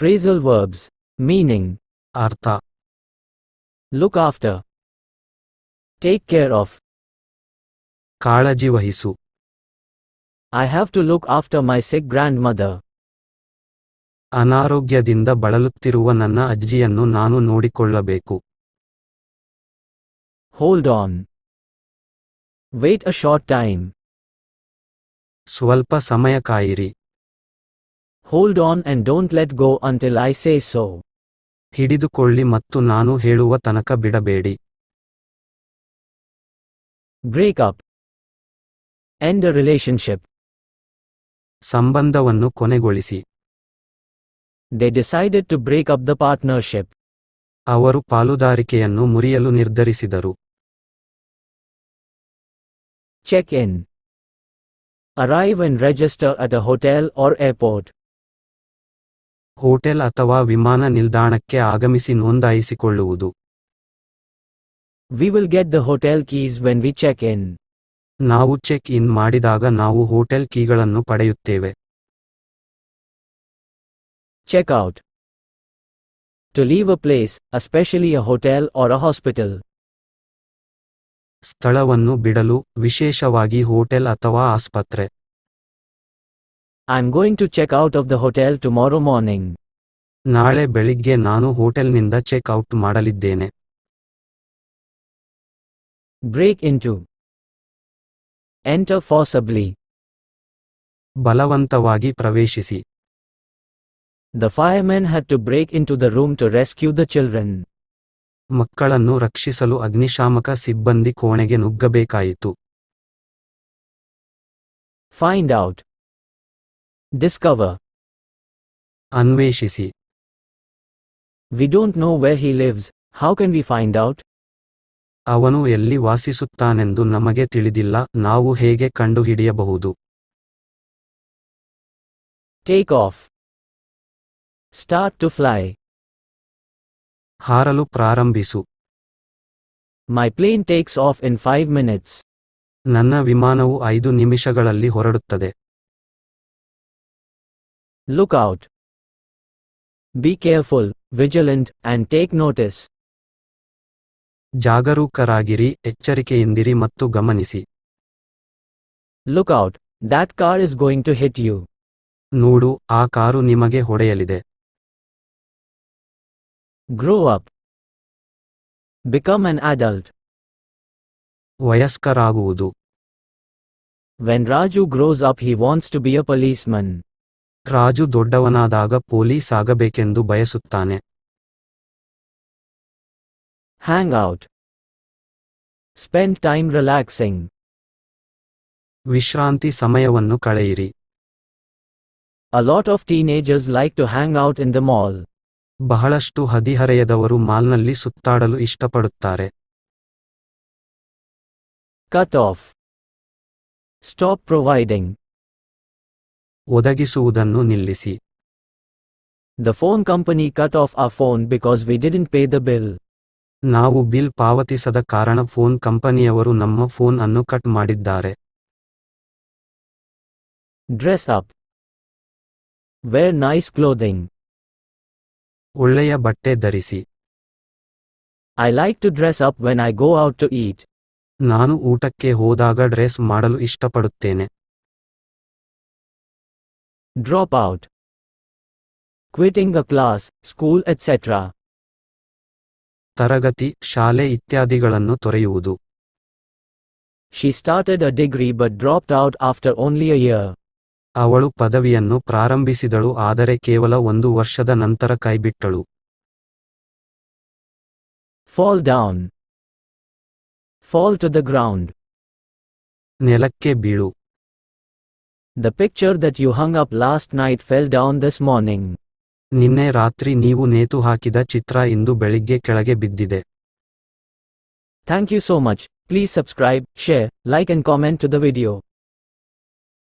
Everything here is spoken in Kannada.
Phrasal verbs. Meaning. artha, Look after. Take care of. ಕಾಳಜಿ vahisu I have to look after my sick grandmother. ಅನಾರೋಗ್ಯದಿಂದ ಬಳಲುತ್ತಿರುವ ನನ್ನ ಅಜ್ಜಿಯನ್ನು ನಾನು ನೋಡಿಕೊಳ್ಳಬೇಕು Hold on. Wait a short time. ಸ್ವಲ್ಪ ಸಮಯ ಕಾಯಿರಿ Hold on and don't let go until I say so. ಹಿಡಿದುಕೊಳ್ಳಿ ಮತ್ತು ನಾನು ಹೇಳುವ ತನಕ ಬಿಡಬೇಡಿ Break up. End a relationship. ಸಂಬಂಧವನ್ನು ಕೊನೆಗೊಳಿಸಿ They decided to break up the partnership. ಅವರು ಪಾಲುದಾರಿಕೆಯನ್ನು ಮುರಿಯಲು ನಿರ್ಧರಿಸಿದರು Check in. Arrive and register at a hotel or airport. Hotel ಅಥವಾ ವಿಮಾನ ನಿಲ್ದಾಣಕ್ಕೆ ಆಗಮಿಸಿ ನೋಂದಾಯಿಸಿಕೊಳ್ಳುವುದು. We will get the hotel keys when we check in ನಾವು ಚೆಕ್ ಇನ್ ಮಾಡಿದಾಗ ನಾವು ಹೋಟೆಲ್ ಕೀಗಳನ್ನು ಪಡೆಯುತ್ತೇವೆ. Check out to leave a place especially a hotel or a hospital ಸ್ಥಳವನ್ನು ಬಿಡಲು ವಿಶೇಷವಾಗಿ ಹೋಟೆಲ್ ಅಥವಾ ಆಸ್ಪತ್ರೆ. I'm going to check out of the hotel tomorrow morning. ನಾಳೆ ಬೆಳಿಗ್ಗೆ ನಾನು ಹೋಟೆಲ್ನಿಂದ ಚೆಕ್ ಔಟ್ ಮಾಡಲಿದ್ದೇನೆ Break into. Enter forcibly. ಬಲವಂತವಾಗಿ ಪ್ರವೇಶಿಸಿ The firemen had to break into the room to rescue the children. ಮಕ್ಕಳನ್ನು ರಕ್ಷಿಸಲು ಅಗ್ನಿಶಾಮಕ ಸಿಬ್ಬಂದಿ ಕೋಣೆಗೆ ನುಗ್ಗಬೇಕಾಯಿತು Find out. Discover. ಅನ್ವೇಷಿಸಿ We don't know where he lives, how can we find out? ಅವನು ಎಲ್ಲಿ ವಾಸಿಸುತ್ತಾನೆಂದು ನಮಗೆ ತಿಳಿದಿಲ್ಲ ನಾವು ಹೇಗೆ ಕಂಡುಹಿಡಿಯಬಹುದು Take off. Start to fly. ಹಾರಲು ಪ್ರಾರಂಭಿಸು My plane takes off in 5 minutes. ನನ್ನ ವಿಮಾನವು ಐದು ನಿಮಿಷಗಳಲ್ಲಿ ಹೊರಡುತ್ತದೆ Look out. Be careful, vigilant, and take notice. ಜಾಗರೂಕರಾಗಿರಿ ಎಚ್ಚರಿಕೆಯಿಂದಿರಿ ಮತ್ತು ಗಮನಿಸಿ Look out, that car is going to hit you. ನೋಡು ಆ ಕಾರು ನಿಮಗೆ ಹೊಡೆಯಲಿದೆ Grow up. Become an adult. ವಯಸ್ಕರಾಗುವುದು When Raju grows up, he wants to be a policeman. ರಾಜು ದೊಡ್ಡವನಾದಾಗ ಪೊಲೀಸ್ ಆಗಬೇಕೆಂದು ಬಯಸುತ್ತಾನೆ. Hang out. Spend time relaxing. ವಿಶ್ರಾಂತಿ ಸಮಯವನ್ನು ಕಳೆಯಿರಿ. A lot of teenagers like to hang out in the mall. ಬಹಳಷ್ಟು ಹದಿಹರೆಯದವರು ಮಾಲ್ನಲ್ಲಿ ಸುತ್ತಾಡಲು ಇಷ್ಟಪಡುತ್ತಾರೆ. Cut off. ಸ್ಟಾಪ್ ಪ್ರೊವೈಡಿಂಗ್ ಒದಗಿಸುವುದನ್ನು ನಿಲ್ಲಿಸಿ The phone company cut off our phone because we didn't pay the bill. ನಾವು ಬಿಲ್ ಪಾವತಿಸದ ಕಾರಣ ಫೋನ್ ಕಂಪನಿಯವರು ನಮ್ಮ ಫೋನ್ ಅನ್ನು ಕಟ್ ಮಾಡಿದ್ದಾರೆ Dress up. Wear nice clothing. ಒಳ್ಳೆಯ ಬಟ್ಟೆ ಧರಿಸಿ I like to dress up when I go out to eat. ನಾನು ಊಟಕ್ಕೆ ಹೋದಾಗ ಡ್ರೆಸ್ ಮಾಡಲು ಇಷ್ಟಪಡುತ್ತೇನೆ Drop out. Quitting a class, school, etc. ತರಗತಿ ಶಾಲೆ ಇತ್ಯಾದಿಗಳನ್ನು ತೊರೆಯುವುದು She started a degree but dropped out after only a year. ಅವಳು ಪದವಿಯನ್ನು ಪ್ರಾರಂಭಿಸಿದಳು ಆದರೆ ಕೇವಲ ಒಂದು ವರ್ಷದ ನಂತರ ಕೈಬಿಟ್ಟಳು Fall down. Fall to the ground. ನೆಲಕ್ಕೆ ಬೀಳು The picture that you hung up last night fell down this morning. ನಿನ್ನೆ ರಾತ್ರಿ ನೀವು ನೇತು ಹಾಕಿದ ಚಿತ್ರ ಇಂದು ಬೆಳಿಗ್ಗೆ ಕೆಳಗೆ ಬಿದ್ದಿದೆ Thank you so much. Please subscribe, share, like and comment to the video.